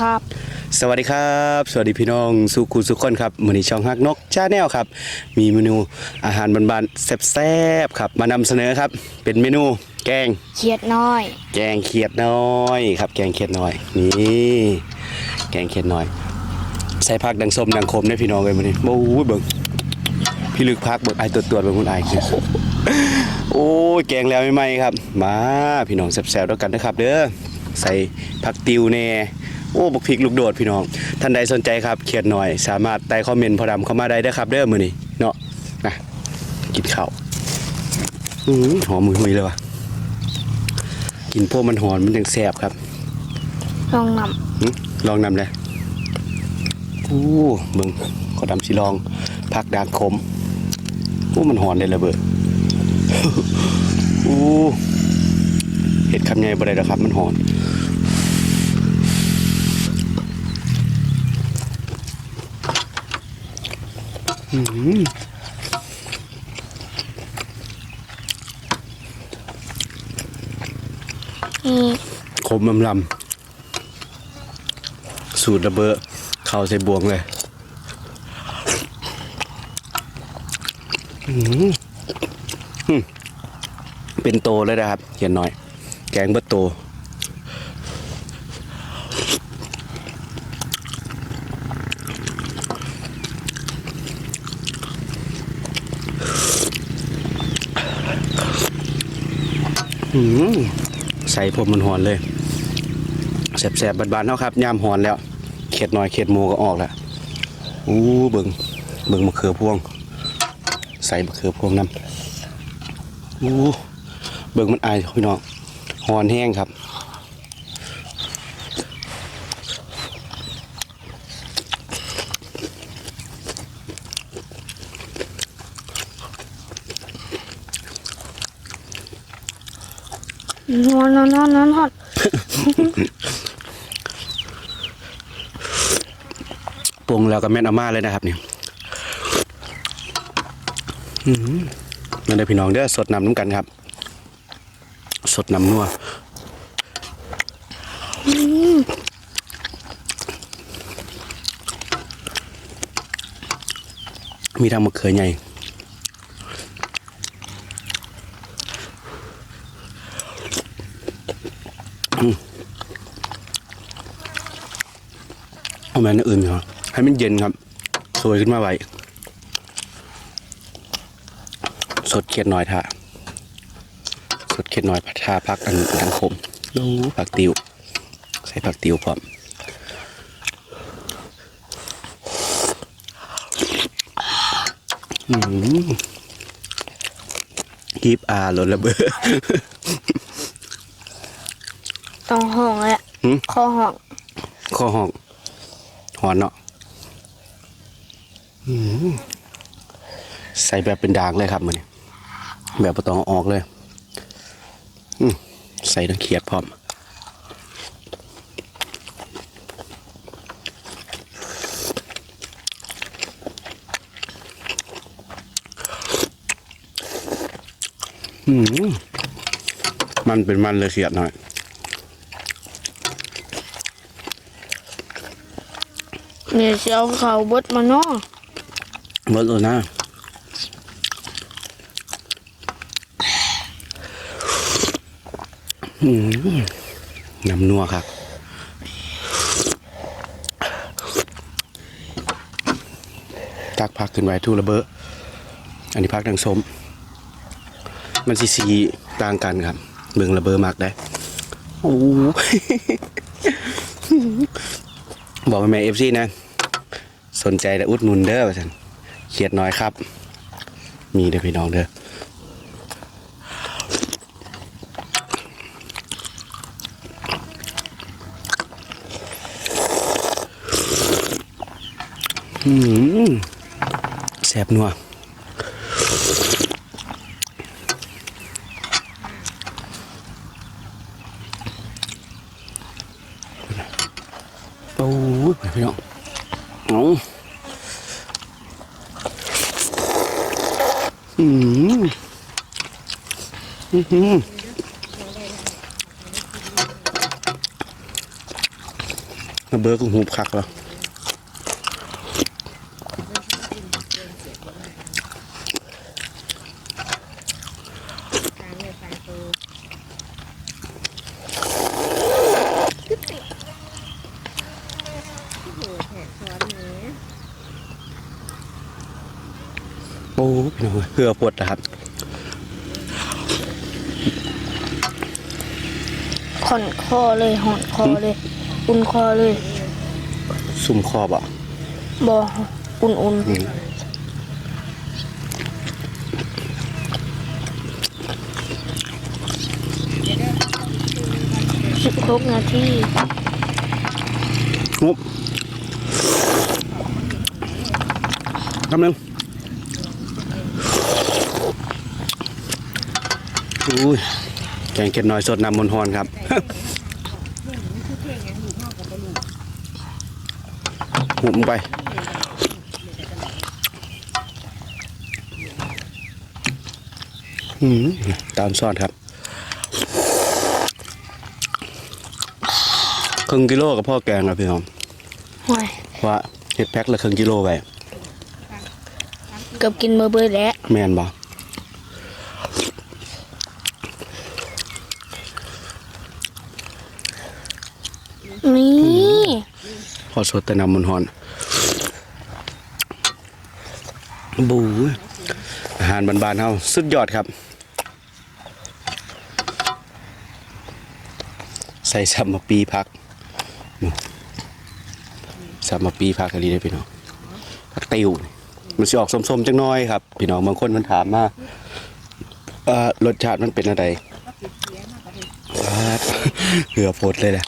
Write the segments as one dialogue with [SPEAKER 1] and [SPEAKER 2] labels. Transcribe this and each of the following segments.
[SPEAKER 1] ครับ
[SPEAKER 2] สวัสดีครับ สวัสดีพี่น้องสุขุสุขคนครับมือนี้ช่องฮักนกชาแนลครับ มีเมนูอาหารบ้านๆแซ่บๆครับมานำเสนอครับ เป็นเมนูแกง
[SPEAKER 1] เขียดน้อย
[SPEAKER 2] แกงเขียดน้อยครับ แกงเขียดน้อยนี่แกงเขียดน้อย ใส่ผักดังส้มดังคมได้พี่น้องเลยมือนี้โอ้ยเบิ่งพี่ลึกพักเบิ่งไอตัวตัวๆเบิ่งคุณไอายคือโอ้ยแกงแล้วไม่ไหมครับ มาพี่น้องแซ่บๆด้วยกันนะครับ เด้อใส่ผักติวแน่ โอ้บักพริกลูกโดดพี่น้องท่านใดสนใจครับเขียดหน่อย สามารถใต้คอมเมนต์พอดำเข้ามาได้เด้อครับเด้อมือนี้เนาะนะกินข้าวอื้อหือหอมมือๆเลยว่ะกินพวกมันหอนมันยังแสบครับ
[SPEAKER 1] ลองน
[SPEAKER 2] หึลองนำเลยอู้เบิ่งขอดำสิลองผักด่างคมอู้มันหอนเลยระเบิด อู้เห็ดคำใหญ่บ่ได้แล้วครับ มันหอน อื้อหือำ
[SPEAKER 1] นี่
[SPEAKER 2] คมลำลำสูตรระเบิดเข้าใส่บวงเลยเป็นโตเลยนะครับเขียนหน่อย แกงเบิดโต ใส่ผมมันหอนเลยแสบๆบานๆเนาะครับยามหอนแล้ว เข็ดหน่อยเข็ดโมก็ออกแล้วอู้เบิงเบิงมะเขือพวง ใส่มะเขือพวงน้ำอู้เบิงมันอายพี่น้องหอนแห้งครับ
[SPEAKER 1] นอนนอนนอนนอนนอน
[SPEAKER 2] ปรุงแล้วก็แม่นเอามาเลยนะครับเนี่ยอื้อหือมันได้พี่น้องเด้อสดนำน้ำกันครับ สดนำนัวมีทางมะเขือใหญ่ เอาแม่นอื่นเหรอให้มันเย็นครับสวยขึ้นมาไว้สดเขียดหน่อยท่าสดเขียดหน่อยทาพักอันดังคมดูผักติว ใส่ผักติวพร้อมอืมกีบอาหล่นระเบิด
[SPEAKER 1] ต้องห้องเลยอะ
[SPEAKER 2] หืม
[SPEAKER 1] คอห้อง
[SPEAKER 2] ข้อห้อง หอนเนาะใส่แบบเป็นด่างเลยครับมันแบบประตองออกเลยใส่ทั้งเขียดพร้อมมมันเป็นมันเลยเขียดหน่อย
[SPEAKER 1] เนี่ยเสียวเขาบดมาเนาะ
[SPEAKER 2] หมดเลยนะน้ำนัวครับตักผักขึ้นไว้ทูระเบอะอันนี้ผักดังสม มันสีสีต่างกันครับ เบิ่งระเบอมากได้ โอ้ บอกแม่เอฟซีนะ สนใจแต่อุดหนุนเด้อว่าซั่นเขียดน้อยครับ มีเด้อพี่น้องเด้ออืมแซ่บนัวโอ้ยพี่น้องเอาอืม อือหือระเบิดก็หูคักแล้วโอ้พี่น้องเอ้ยเพื่อปวดนะครับ
[SPEAKER 1] ขอนคอเลยหอนคอเลย อุ่นคอเลย
[SPEAKER 2] ซุ่มคอบอะ
[SPEAKER 1] บออุ่นอุ่น
[SPEAKER 2] อืม
[SPEAKER 1] สิบหกนาที
[SPEAKER 2] งบคำหนึ่งอุ้ย แกงเก็ดน้อยสดน้ำมนต์ฮอนครับ หุบลงไปอืมตามซอดครับครึ่งกิโลกับพ่อแกงครับพี่น้อง
[SPEAKER 1] ห่วย
[SPEAKER 2] ว่าเห็ดแพ็คละครึ่งกิโลไป
[SPEAKER 1] เกือบกินเบอร์เบอร์แล้ว
[SPEAKER 2] แมนบ่
[SPEAKER 1] นี่
[SPEAKER 2] พอสดแต่นำมันหอนบูอาหารบานๆเฮาสุดยอดครับ ใส่ซัมมาปีพักซัมมาปีพักอะไรได้พี่น้องพักติวมันสิออกส้มๆจังน้อยครับ พี่น้องบางคนมันถามมารสชาติมันเป็นอะไรเหือโพดเลยแหละ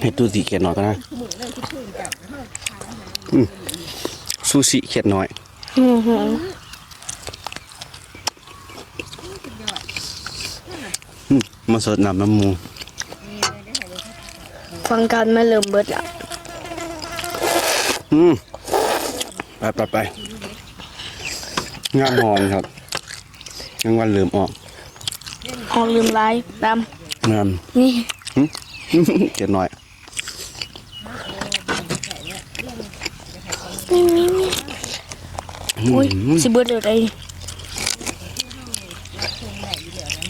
[SPEAKER 2] ให้ตู้สีเขียนหน่อยก็นะอืมซูชิเขียนหน่อย
[SPEAKER 1] อือหือ
[SPEAKER 2] อืมมาสดน้ำน้ำหมู
[SPEAKER 1] ฟังการไม่เริ่มเบิดละ
[SPEAKER 2] อืม ไปไปไปงามหอมครับยังวันลืมออก
[SPEAKER 1] หอลืมไลายด
[SPEAKER 2] งามำ
[SPEAKER 1] นี่
[SPEAKER 2] เขียนหน่อย
[SPEAKER 1] นี่นี่นี่อุ้ยสิเบิดเดี๋ยวใด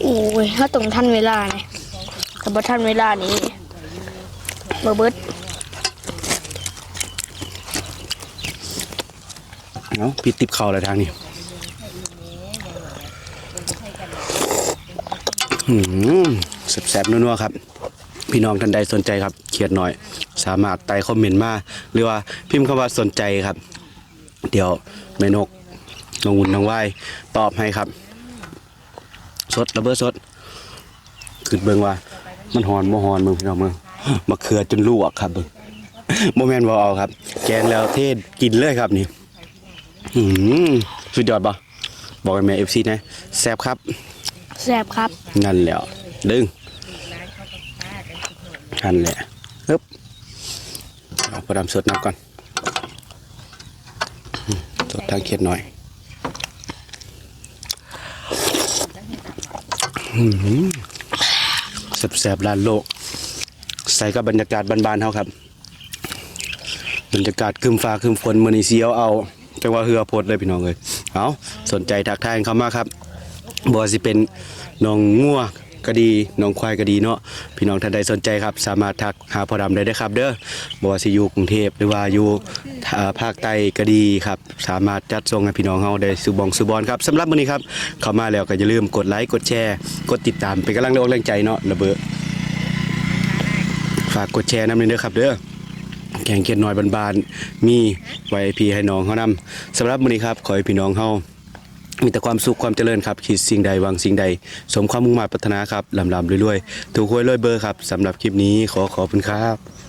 [SPEAKER 1] โอ้ยถ้าตรงทันเวลาเนี่ยแต่บ่ทันเวลานี้เบอร์เบิด
[SPEAKER 2] เนาะปิดติบเข่าอะไรทางนี้แสบๆนัวๆครับ พี่น้องท่านใดสนใจครับเขียนหน่อย สามารถไต่คอมเมนต์มาหรือว่าพิมพ์คำว่าสนใจครับ เดี๋ยวแม่นกน้องวุ่นน้องไหวายตอบให้ครับ สดระเบิดสดขึ้นเบิงว่า มันหอนบ่หอนมึงพี่น้องมึงมะเขือจนลวกครับเบิ่งบ่แมนบ่เอาครับ แกงแล้วเทศกินเลยครับนี่ สุดยอดปะบอกให้แม่เอฟซีนะแซบครับ
[SPEAKER 1] แซ่บครับ
[SPEAKER 2] นั่นแหล้วดึงนั่นแหละฮึบเอาประดำสดน้ำก่อนอืมสดทางเขียดหน่อยอืมแสบๆลานโลก ใส่กับบรรยากาศบานๆเฮาครับ บรรยากาศครึมฟ้าครึมฝนมื้อนี้สิเอาเอา จังว่าเฮือโพดเลยพี่น้องเอ้ยเอาสนใจทักทายเข้ามาครับบ่ว่าสิเป็นน้องงัวก็ดีน้องควายก็ดีเนาะพี่น้องท่านใดสนใจครับ สามารถทักหาพ่อดำได้เด้ครับ เด้อบ่ว่าสิอยู่กรุงเทพหรือว่าอยู่ภาคใต้ก็ดีครับ สามารถจัดส่งให้พี่น้องเฮาได้ซื้อบองซื้อบอลครับสำหรับมื้อนี้ครับ เข้ามาแล้วก็อย่าลืมกดไลค์กดแชร์ กดติดตามเป็นกำลังแรงใจเนาะระเบ้อฝากกดแชร์นำเด้อครับเด้อ แกงเขียดน้อยบานๆมีไว้พี่ให้น้องเขานำสำหรับมื้อนี้ครับขอให้พี่น้องเฮามีแต่ความสุขความเจริญครับคิดสิ่งใดวางสิ่งใด สมความมุ่งหมายปรารถนาครับลำลำรวยๆถูกหวยรวยเบอร์ครับสำหรับคลิปนี้ขอขอบคุณครับ